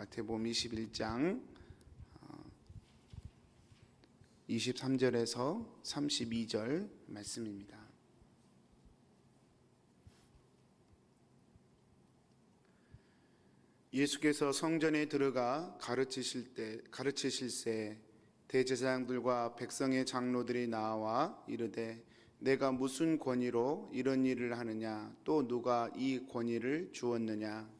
마태복음 21장 23절에서 32절 말씀입니다. 예수께서 성전에 들어가 가르치실 때 가르치실새 대제사장들과 백성의 장로들이 나와 이르되 내가 무슨 권위로 이런 일을 하느냐 또 누가 이 권위를 주었느냐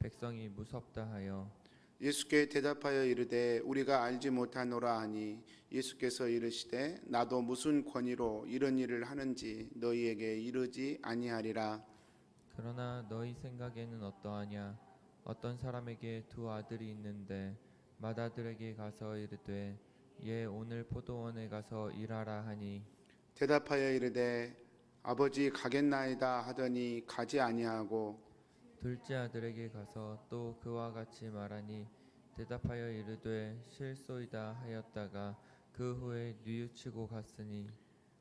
백성이 무섭다 하여 예수께 대답하여 이르되 우리가 알지 못하노라 하니 예수께서 이르시되 나도 무슨 권위로 이런 일을 하는지 너희에게 이르지 아니하리라. 그러나 너희 생각에는 어떠하냐? 어떤 사람에게 두 아들이 있는데 맏아들에게 가서 이르되 얘 오늘 포도원에 가서 일하라 하니. 대답하여 이르되 아버지 가겠나이다 하더니 가지 아니하고 둘째 아들에게 가서 또 그와 같이 말하니 대답하여 이르되 실소이다 하였다가 그 후에 뉘우치고 갔으니.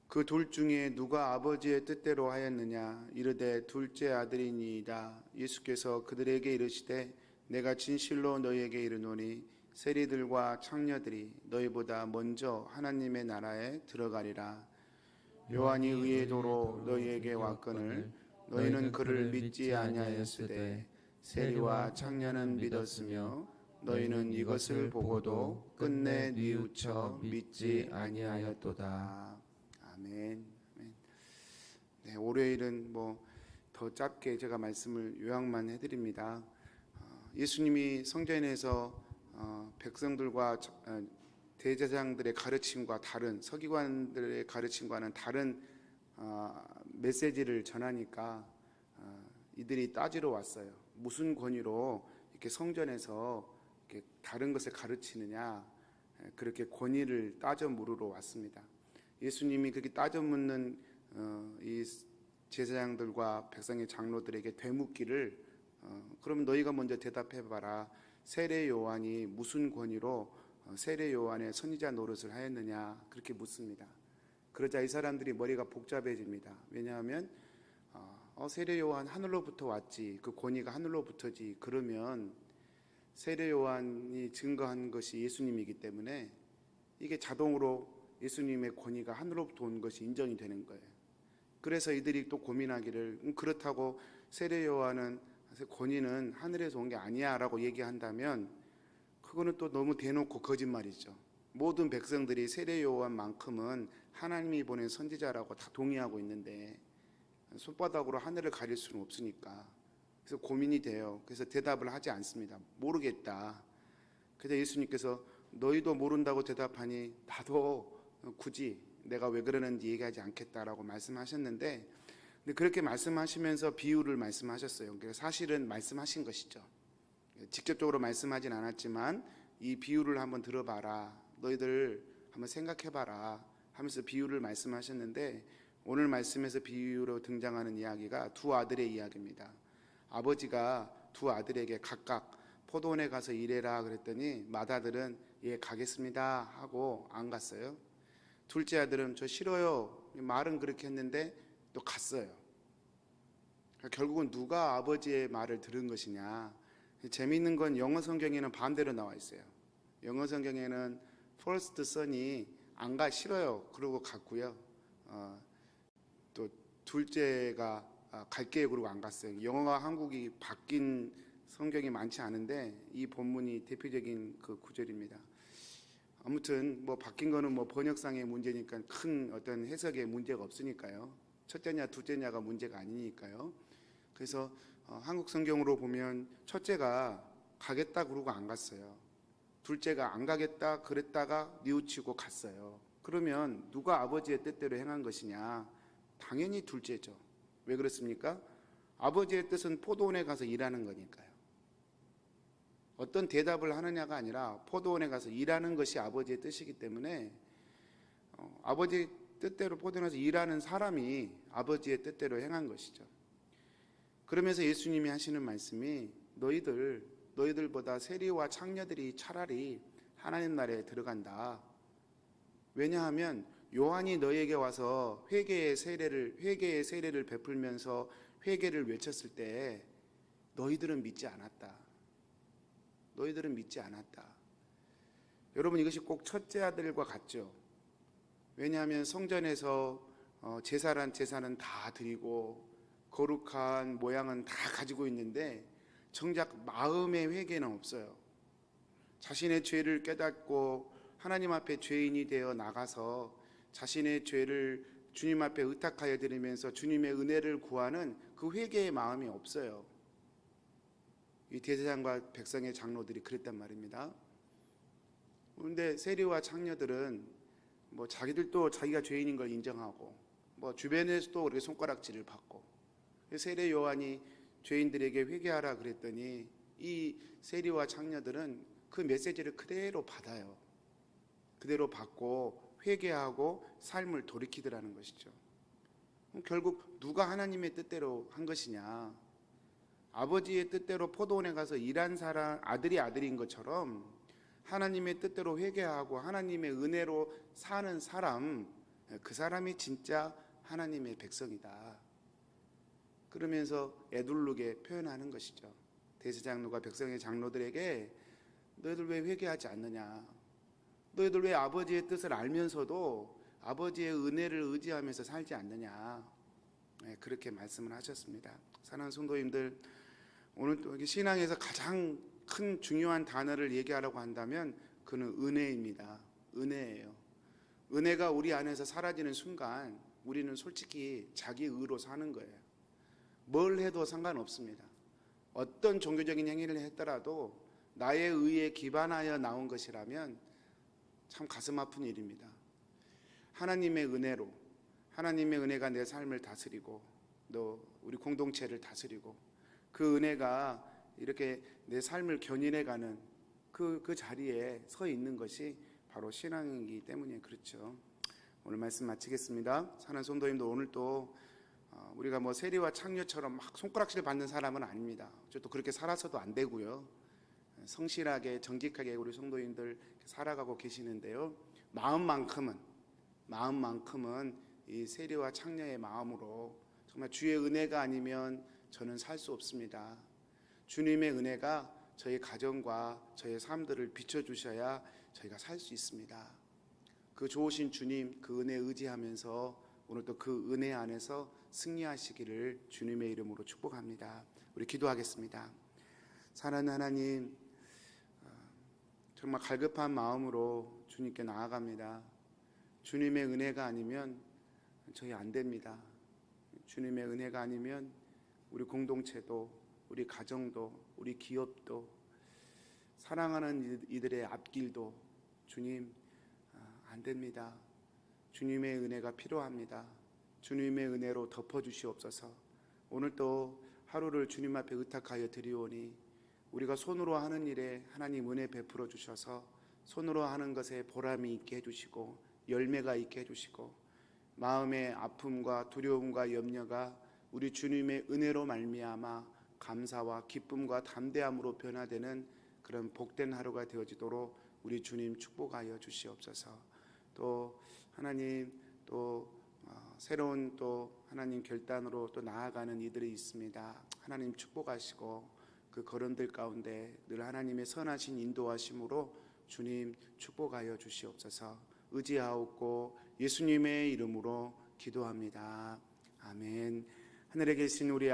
그 둘 중에 누가 아버지의 뜻대로 하였느냐? 이르되 둘째 아들이니이다. 예수께서 그들에게 이르시되 내가 진실로 너희에게 이르노니 세리들과 창녀들이 너희보다 먼저 하나님의 나라에 들어가리라. 요한이 의의 도로 너희에게 왔거늘 너희는 그를 믿지 아니하였으되 세리와 창녀는 믿었으며 너희는 이것을 보고도 끝내 뉘우쳐 믿지 아니하였도다. 아멘. 아멘. 네, 월요일은 뭐 더 짧게 제가 말씀을 요약만 해드립니다. 어, 예수님이 성전에서 어, 백성들과 저- 어, 대제사장들의 가르침과 다른 서기관들의 가르침과는 다른 어, 메시지를 전하니까 어, 이들이 따지러 왔어요. 무슨 권위로 이렇게 성전에서 이렇게 다른 것을 가르치느냐 에, 그렇게 권위를 따져 물으러 왔습니다. 예수님이 그렇게 따져 묻는 어, 이 제사장들과 백성의 장로들에게 되묻기를 어, 그럼 너희가 먼저 대답해봐라. 세례 요한이 무슨 권위로 어, 세례 요한의 선지자 노릇을 하였느냐 그렇게 묻습니다. 그러자 이 사람들이 머리가 복잡해집니다. 왜냐하면 어, 어, 세례 요한 하늘로부터 왔지 그 권위가 하늘로부터지 그러면 세례 요한이 증거한 것이 예수님이기 때문에 이게 자동으로 예수님의 권위가 하늘로부터 온 것이 인정이 되는 거예요. 그래서 이들이 또 고민하기를 음, 그렇다고 세례 요한은 권위는 하늘에서 온 게 아니야라고 얘기한다면 그거는 또 너무 대놓고 거짓말이죠. 모든 백성들이 세례 요한 만큼은 하나님이 보낸 선지자라고 다 동의하고 있는데 손바닥으로 하늘을 가릴 수는 없으니까 그래서 고민이 돼요. 그래서 대답을 하지 않습니다. 모르겠다. 그래서 예수님께서 너희도 모른다고 대답하니 나도 굳이 내가 왜 그러는지 얘기하지 않겠다라고 말씀하셨는데 근데 그렇게 말씀하시면서 비유를 말씀하셨어요. 그러니까 사실은 말씀하신 것이죠. 직접적으로 말씀하진 않았지만 이 비유를 한번 들어봐라. 너희들 한번 생각해봐라. 하면서 비유를 말씀하셨는데 오늘 말씀에서 비유로 등장하는 이야기가 두 아들의 이야기입니다. 아버지가 두 아들에게 각각 포도원에 가서 일해라 그랬더니 맏아들은 예 가겠습니다 하고 안 갔어요. 둘째 아들은 저 싫어요. 말은 그렇게 했는데 또 갔어요. 그러니까 결국은 누가 아버지의 말을 들은 것이냐. 재미있는 건 영어 성경에는 반대로 나와 있어요. 영어 성경에는 first son이 안 가 싫어요. 그러고 갔고요. 어, 또 둘째가 아, 갈게요. 그러고 안 갔어요. 영어와 한국이 바뀐 성경이 많지 않은데 이 본문이 대표적인 그 구절입니다. 아무튼 뭐 바뀐 거는 뭐 번역상의 문제니까 큰 어떤 해석에 문제가 없으니까요. 첫째냐 둘째냐가 문제가 아니니까요. 그래서 어, 한국 성경으로 보면 첫째가 가겠다 그러고 안 갔어요. 둘째가 안 가겠다 그랬다가 뉘우치고 갔어요. 그러면 누가 아버지의 뜻대로 행한 것이냐? 당연히 둘째죠. 왜 그렇습니까? 아버지의 뜻은 포도원에 가서 일하는 거니까요. 어떤 대답을 하느냐가 아니라 포도원에 가서 일하는 것이 아버지의 뜻이기 때문에 어, 아버지 뜻대로 포도원에서 일하는 사람이 아버지의 뜻대로 행한 것이죠. 그러면서 예수님이 하시는 말씀이 너희들 너희들보다 세리와 창녀들이 차라리 하나님 나라에 들어간다. 왜냐하면 요한이 너에게 와서 회개의 세례를 회개의 세례를 베풀면서 회개를 외쳤을 때 너희들은 믿지 않았다. 너희들은 믿지 않았다. 여러분 이것이 꼭 첫째 아들과 같죠. 왜냐하면 성전에서 어, 제사란 제사는 다 드리고 거룩한 모양은 다 가지고 있는데 정작 마음의 회개는 없어요. 자신의 죄를 깨닫고 하나님 앞에 죄인이 되어 나가서 자신의 죄를 주님 앞에 의탁하여 드리면서 주님의 은혜를 구하는 그 회개의 마음이 없어요. 이 대제장과 백성의 장로들이 그랬단 말입니다. 그런데 세리와 창녀들은 뭐 자기들도 자기가 죄인인 걸 인정하고 뭐 주변에서도 그렇게 손가락질을 받고 세례 요한이 죄인들에게 회개하라 그랬더니 이 세리와 창녀들은 그 메시지를 그대로 받아요. 그대로 받고 회개하고 삶을 돌이키더라는 것이죠. 결국 누가 하나님의 뜻대로 한 것이냐? 아버지의 뜻대로 포도원에 가서 일한 사람 아들이 아들인 것처럼 하나님의 뜻대로 회개하고 하나님의 은혜로 사는 사람 그 사람이 진짜 하나님의 백성이다. 그러면서 애둘르게 표현하는 것이죠. 대제장로가 백성의 장로들에게 너희들 왜 회개하지 않느냐? 너희들 왜 아버지의 뜻을 알면서도 아버지의 은혜를 의지하면서 살지 않느냐? 네, 그렇게 말씀을 하셨습니다. 사랑하는 성도님들, 오늘 또 신앙에서 가장 큰 중요한 단어를 얘기하라고 한다면 그는 은혜입니다. 은혜예요. 은혜가 우리 안에서 사라지는 순간 우리는 솔직히 자기 의로 사는 거예요. 뭘 해도 상관없습니다. 어떤 종교적인 행위를 했더라도 나의 의에 기반하여 나온 것이라면 참 가슴 아픈 일입니다. 하나님의 은혜로 하나님의 은혜가 내 삶을 다스리고 또 우리 공동체를 다스리고 그 은혜가 이렇게 내 삶을 견인해가는 그, 그 자리에 서 있는 것이 바로 신앙이기 때문에 그렇죠. 오늘 말씀 마치겠습니다. 사는 성도님도 오늘 또 어, 우리가 뭐 세리와 창녀처럼 막 손가락질 받는 사람은 아닙니다. 또 그렇게 살아서도 안 되고요. 성실하게 정직하게 우리 성도님들 살아가고 계시는데요. 마음만큼은 마음만큼은 이 세리와 창녀의 마음으로 정말 주의 은혜가 아니면 저는 살 수 없습니다. 주님의 은혜가 저희 가정과 저희 삶들을 비춰 주셔야 저희가 살 수 있습니다. 그 좋으신 주님 그 은혜 의지하면서 오늘 또그 은혜 안에서 승리하시기를 주님의 이름으로 축복합니다. 우리 기도하겠습니다. 사랑하는 하나님 어, 정말 갈급한 마음으로 주님께 나아갑니다. 주님의 은혜가 아니면 저희 안 됩니다. 주님의 은혜가 아니면 우리 공동체도 우리 가정도 우리 기업도 사랑하는 이들의 앞길도 주님 아, 안 됩니다. 주님의 은혜가 필요합니다. 주님의 은혜로 덮어 주시옵소서. 오늘 또 하루를 주님 앞에 의탁하여 드리오니 우리가 손으로 하는 일에 하나님 은혜 베풀어 주셔서 손으로 하는 것에 보람이 있게 해 주시고 열매가 있게 해 주시고 마음의 아픔과 두려움과 염려가 우리 주님의 은혜로 말미암아 감사와 기쁨과 담대함으로 변화되는 그런 복된 하루가 되어지도록 우리 주님 축복하여 주시옵소서. 또 하나님 또 어, 새로운 또 하나님 결단으로 또 나아가는 이들이 있습니다. 하나님 축복하시고 그 걸음들 가운데 늘 하나님의 선하신 인도하심으로 주님 축복하여 주시옵소서. 의지하옵고 예수님의 이름으로 기도합니다. 아멘. 하늘에 계신 우리